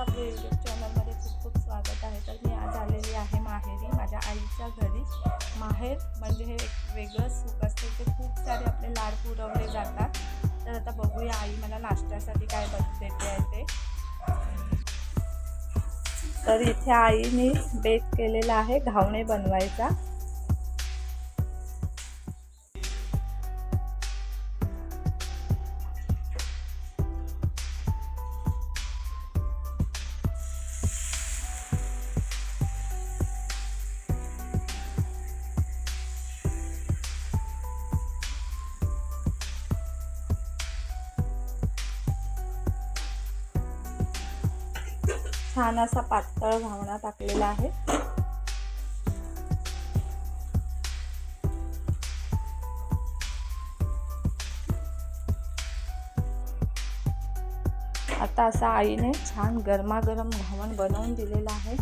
आपल्या यूट्यूब चॅनलमध्ये खूप खूप स्वागत आहे. तर मी आज आलेली आहे माहेरी माझ्या आईच्या घरी. माहेर म्हणजे हे एक वेगळं सुख असते. ते खूप सारे आपले लाड पुरवले जातात. तर आता बघूया आई मला नाश्त्यासाठी काय बन देते आहे ते. तर इथे आईने बेक केलेला आहे घावणे बनवायचा. छान असा पातळ घावणा टाकलेला आहे. आता असा आईने छान गरमागरम घावण बनवून दिलेलं आहे.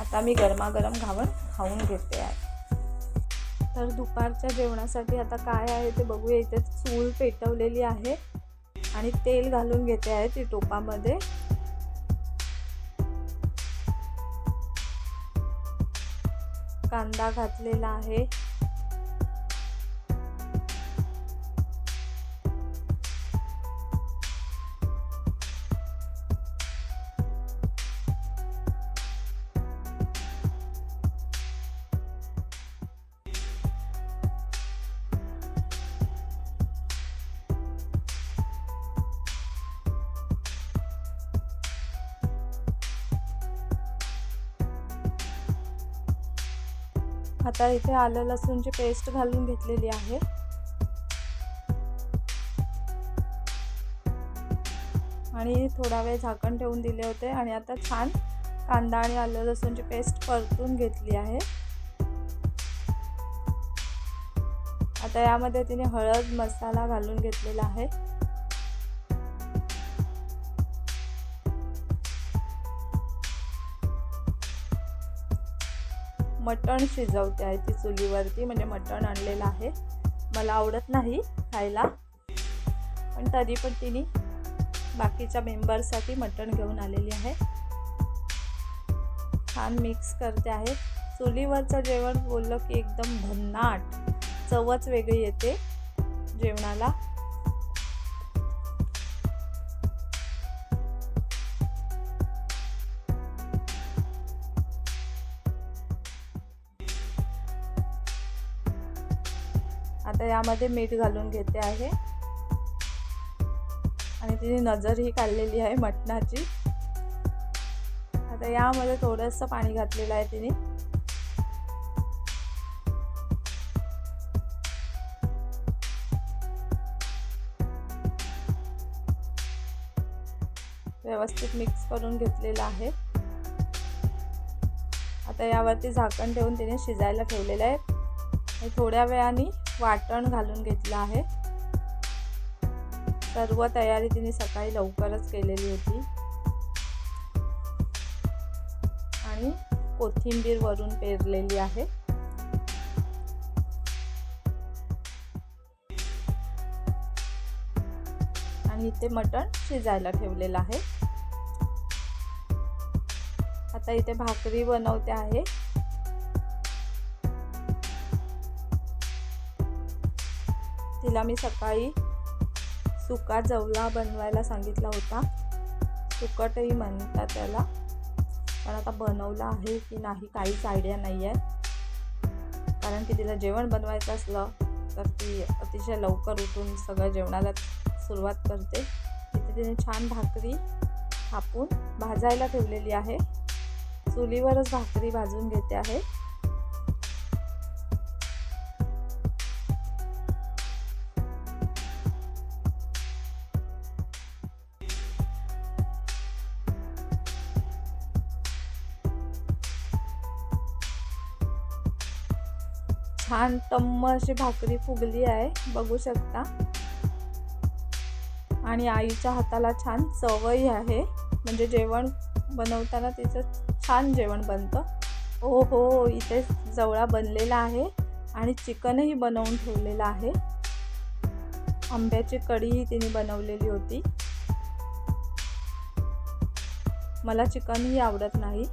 आता मी गरमागरम घावण खाऊन घेते आहे. तर दुपारच्या जेवणासाठी आता काय आहे ते बघूया. इथे चूल पेटवलेली आहे आणि तेल घालून घेते आहे ती टोपामध्ये. कांदा घातलेला आहे. आता इथे आलं लसूणची पेस्ट घालून घेतलेली आहे. आणि थोडा वेळ झाकण ठेवून दिले होते आणि आता छान कांदा आणि आलं लसूणची पेस्ट परतून घेतली आहे. आता यामध्ये तिने हळद मसाला घालून घेतलेला आहे. मटण शिजवते आहे ती चुलीवरती म्हणजे मटण आणलेलं आहे. मला आवडत नाही खायला. पण तरी पण तिने बाकीच्या मेंबरसाठी मटण घेऊन आलेली आहे. छान मिक्स करते आहे. चुलीवरचं जेवण बोललं की एकदम भन्नाट चवच वेगळी येते जेवणाला. आता यामध्ये मीठ घालून घेते आहे. आणि तिने नजरही काढलेली आहे मटणाची. आता यामध्ये थोडंसं पाणी घातलेलं आहे तिने. व्यवस्थित मिक्स करून घेतलेलं आहे. आता यावरती झाकण ठेवून तिने शिजायला ठेवलेलं आहे. थोड्या वेळाने वाटण घालून घेतलं आहे. सर्व तयारी तिने सकाळी लवकरच केलेली होती. आणि कोथिंबीर वरून पेरलेली आहे. आणि इथे मटण शिजायला ठेवलेलं आहे. आता इथे भाकरी बनवते आहे. तिला मी सकाळी सुका जवला बनवायला सांगितला होता. सुकटही म्हणतात त्याला. पण आता बनवला आहे की नाही काहीच आयडिया नाही आहे कारण की तिला जेवण बनवायचं असलं तर ती अतिशय लवकर उठून सगळं जेवणाला सुरुवात करते. तिथे तिने छान भाकरी थापून भाजायला ठेवलेली आहे. चुलीवरच भाकरी भाजून घेते आहे. छान टम्म अशी भाकरी फुगली आहे बघू शकता. आणि आईच्या हाताला छान चवही आहे. म्हणजे जेवण बनवताना तिचं छान जेवण बनतं. हो हो इथे जवळा बनलेला आहे आणि चिकनही बनवून ठेवलेलं आहे. आंब्याची कढीही तिने बनवलेली होती. मला चिकनही आवडत नाही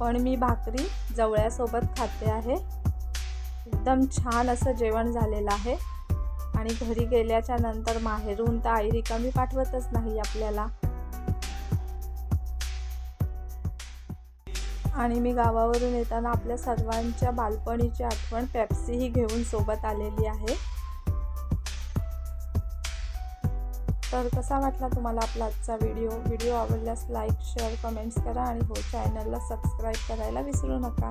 पण मी भाकरी जवळ्यासोबत खाते आहे. एकदम छान असं जेवण झालेलं आहे. आणि घरी गेल्याच्यानंतर माहेरून तर आई रिकामी पाठवतच नाही आपल्याला. आणि मी गावावरून येताना आपल्या सर्वांच्या बालपणीची आठवण पेप्सीही घेऊन सोबत आलेली आहे. तर कसा वाटला तुम्हाला आपला आजचा व्हिडिओ? व्हिडिओ आवडल्यास लाईक शेअर कमेंट्स करा आणि हो चॅनलला सबस्क्राईब करायला विसरू नका.